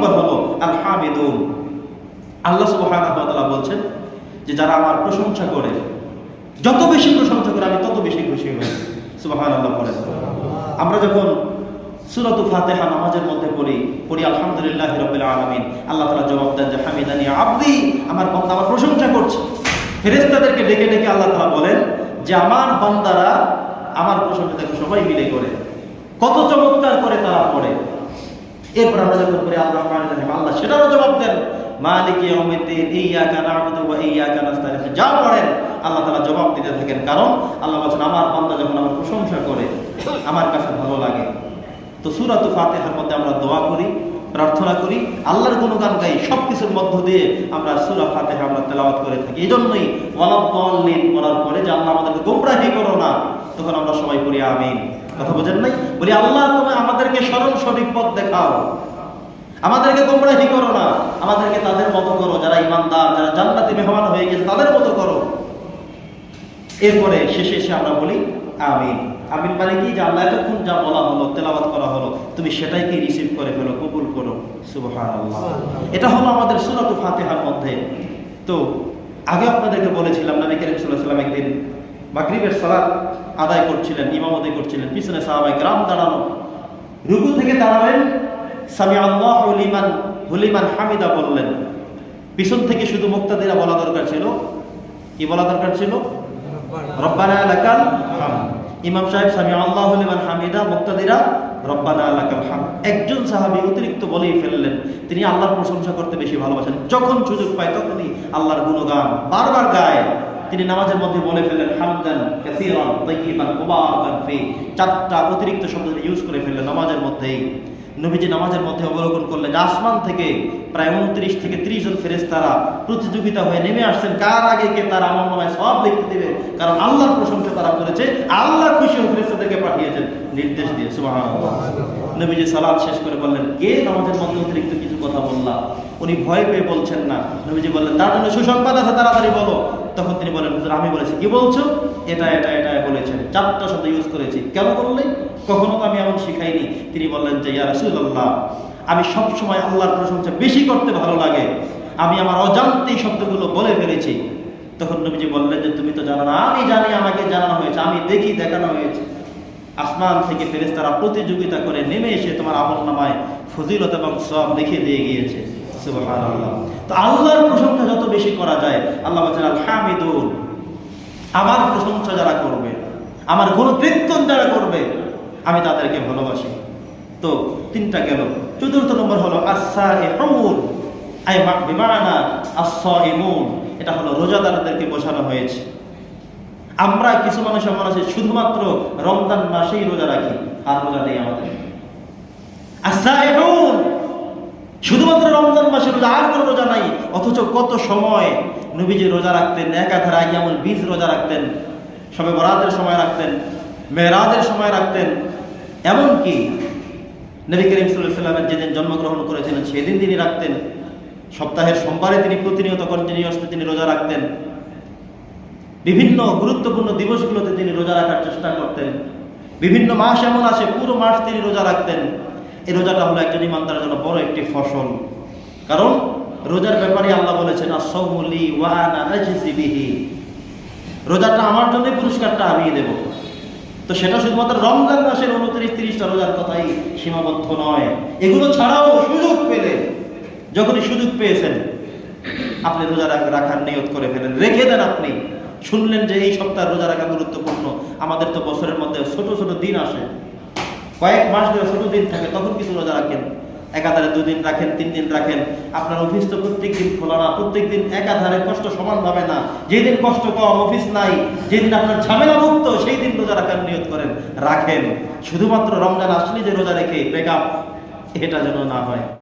নম্বর হলো আল হামিদুন আল্লাহ তাআলা বলছেন যে যারা আমার প্রশংসা করে যত বেশি প্রশংসা করে আমি তত বেশি খুশি হই। সুবহানাল্লাহ বলেন। আমরা যখন সূরাত ফাতিহা নামাজের মধ্যে পড়ি পড়ি আলহামদুলিল্লাহ রাব্বিল আলামিন আল্লাহ তাআলা জবাব দেন যে হামিদানি আবদি আমার বান্দা আমার প্রশংসা করছে। ফেরেশতাদেরকে ডেকে ডেকে আল্লাহ তাআলা বলেন যে আমার বান্দারা আমার প্রশংসা দেখো সবাই মিলে করে। কত চমৎকার করে তারা পড়ে। এরপর আমরা যখন করি আল্লাহ আল্লাহ সেটারও জবাব দেন, মালিক যা পড়েন আল্লাহ জবাব দিতে থাকেন। কারণ আল্লাহ আমার যখন আমার প্রশংসা করে, আমার কাছে ভালো লাগে। তো মধ্যে আমরা দোয়া করি, প্রার্থনা করি, আল্লাহর গুণগান গাই সব কিছুর মধ্য দিয়ে আমরা সূরা ফাতিহা আমরা তেলাওয়াত করে থাকি। এজন্যই ওয়ালাদ দাল্লিন পড়ার পরে, যে আল্লাহ আমাদেরকে গোমরাহি করো না, তখন আমরা সবাই পড়ি, আমিন। কথা বোঝেন নাই? বলি, আল্লাহ, তুমি আমাদেরকে সরল সঠিক পথ দেখাও। আমাদেরকে গোমরাহি করো না। আমাদেরকে তাদের মতো করো। যারা ইমানদার, যারা জান্নাতি মেহমান হয়ে গেছে, তাদের মতো করো। এরপরে শেষে এসে আমরা বলি, আমিন। আমিন মানে কি? যে আল্লাহ এতক্ষণ যা বলা হলো তেলাবাত করা হলো, তুমি সেটাইকে রিসিভ করে ফেলো, কবুল করো। সুবহানাল্লাহ। এটা হলো আমাদের সূরাতুল ফাতেহার মধ্যে। তো, আগে আপনাদেরকে বলেছিলাম, নবী করিম সাল্লাল্লাহু আলাইহি একদিন মাগরিবের সালাত আদায় করছিলেন, ইমামতি করছিলেন। পিছনে সাহাবায়ে গ্রাম দাঁড়ানো। রুকু থেকে দাঁড়ালেন সামি আল্লাহ হুলিমান হুলিমান হামিদা বললেন। পিছন থেকে শুধু মুক্তাদিরা বলা দরকার ছিল। কি বলা দরকার ছিল? রব্বানা লাকাল হামদ ইমাম সাহেব সামি আল্লাহ লিমান হামিদা, মুক্তাদিরা, রব্বানা লাকাল হাম। একজন সাহাবী অতিরিক্ত বলেই ফেললেন, তিনি আল্লাহর প্রশংসা করতে বেশি ভালোবাসেন। যখন সুযোগ পায় তখনই আল্লাহর গুণগান বারবার গায়। তিনি নামাজের মধ্যে বলে ফেললেন, হামদান কাসীরান তাইয়িবান মুবারাকান ফি। চারটা অতিরিক্ত শব্দ ইউজ করে ফেললেন নামাজের মধ্যেই। নবীজি নামাজের মধ্যে অবলোকন করলেন, আসমান থেকে প্রায় উনত্রিশ থেকে ত্রিশ জন ফেরেস্তারা প্রতিযোগিতা হয়ে নেমে আসছেন। কার আগে কে তার আমল নামায় সব লিখতে দেবে? কারণ আল্লাহর প্রশংসা তারা করেছে, আল্লাহ খুশি হয়ে ফেরেস্তাদেরকে পাঠিয়েছেন। নির্দেশ দিয়ে, সুবহানাল্লাহ। নবীজি সালাদ শেষ করে বললেন, কে নামাজের মধ্যে অতিরিক্ত কিছু কথা বললাম উনি ভয় পেয়ে বলছেন না। নবীজি বললেন, তার জন্য সুসংবাদ আছে, তাড়াতাড়ি বলো। তখন তিনি বলেন আমি বলেছি, কি বলছো? এটা এটা এটা বলেছেন। চারটা শব্দ ইউজ করেছি। কেন বললে কখনো তো আমি এমন শিখাইনি। তিনি বললেন যে, ইয়া রাসূলুল্লাহ, আমি সব সময় আল্লাহর প্রশংসা বেশি করতে ভালো লাগে। আমি আমার অজান্তেই শব্দগুলো বলে ফেলেছি। তখন নবীজি বললেন যে, তুমি তো জানো না, আমি জানি, আমাকে জানানো হয়েছে, আমি দেখি, দেখানো হয়েছে। আসমান থেকে ফেরেশতারা প্রতিযোগিতা করে নেমে এসে তোমার আমল নামায় ফজিলত এবং সব লিখে দিয়ে গিয়েছে। সুবহানাল্লাহ। তো আল্লাহর প্রশংসা যত বেশি করা যায়, আল্লাহ বলছেন আল হামিদুন আমার প্রশংসা যারা করবে, আমার গুণকীর্তন যারা করবে, আমি তাদেরকে ভালোবাসি। তো তিনটা গেল। চতুর্থ নম্বর হলো আসা এহুন আই বিমানা আসা ইমুন এটা হলো রোজাদারদেরকে বোঝানো হয়েছে। আমরা কিছু মানুষ এমন আছে, শুধুমাত্র রমজান মাসেই রোজা রাখি, আর রোজা নেই আমাদের। শুধুমাত্র রমজান মাসে রোজা আর কোনো রোজা নাই, অথচ কত সময় নবীজি রোজা রাখতেন, একাধারে আইয়ামুল বীজ রোজা রাখতেন, সবে বরাতের সময় রাখতেন, মেয়েরাজের সময় রাখতেন, এমনকি নবী করিম সাল্লামের যেদিন জন্মগ্রহণ করেছিলেন, সেদিন তিনি রাখতেন, সপ্তাহের সোমবারে তিনি প্রতিনিয়ত কন্টিনিউসলি তিনি রোজা রাখতেন। বিভিন্ন গুরুত্বপূর্ণ দিবসগুলোতে তিনি রোজা রাখার চেষ্টা করতেন। বিভিন্ন মাস এমন আছে পুরো মাস তিনি রোজা রাখতেন। এই রোজাটা হলো একজন ইমানদারের জন্য বড় একটি ফসল। কারণ রোজার ব্যাপারে আল্লাহ বলেছেন রোজাটা আমার জন্যই পুরস্কারটা আমি দেব। তো সেটা শুধুমাত্র রমজান মাসের উনত্রিশ, তিরিশটা রোজার কথাই সীমাবদ্ধ নয়। এগুলো ছাড়াও সুযোগ পেলে, যখনই সুযোগ পেয়েছেন, আপনি রোজা রাখ- রাখার নিয়ত করে ফেলেন। রেখে দেন আপনি। শুনলেন যে এই সপ্তাহ রোজা রাখা গুরুত্বপূর্ণ। আমাদের তো বছরের মধ্যে ছোট ছোট দিন আসে। কয়েক মাস ধরে ছোট দিন থাকে, তখন কিছু রোজা রাখেন। একাধারে দুদিন রাখেন তিন দিন রাখেন। আপনার অফিস তো প্রত্যেক দিন খোলা না প্রত্যেক দিন একাধারে কষ্ট সমান ভাবে না। যেদিন কষ্ট কম, অফিস নাই, যেদিন আপনার ঝামেলা মুক্ত সেই দিন রোজা রাখার নিয়ত করেন, রাখেন। শুধুমাত্র রমজান আসলে যে রোজা রেখে বেকআপ এটা যেন না হয়।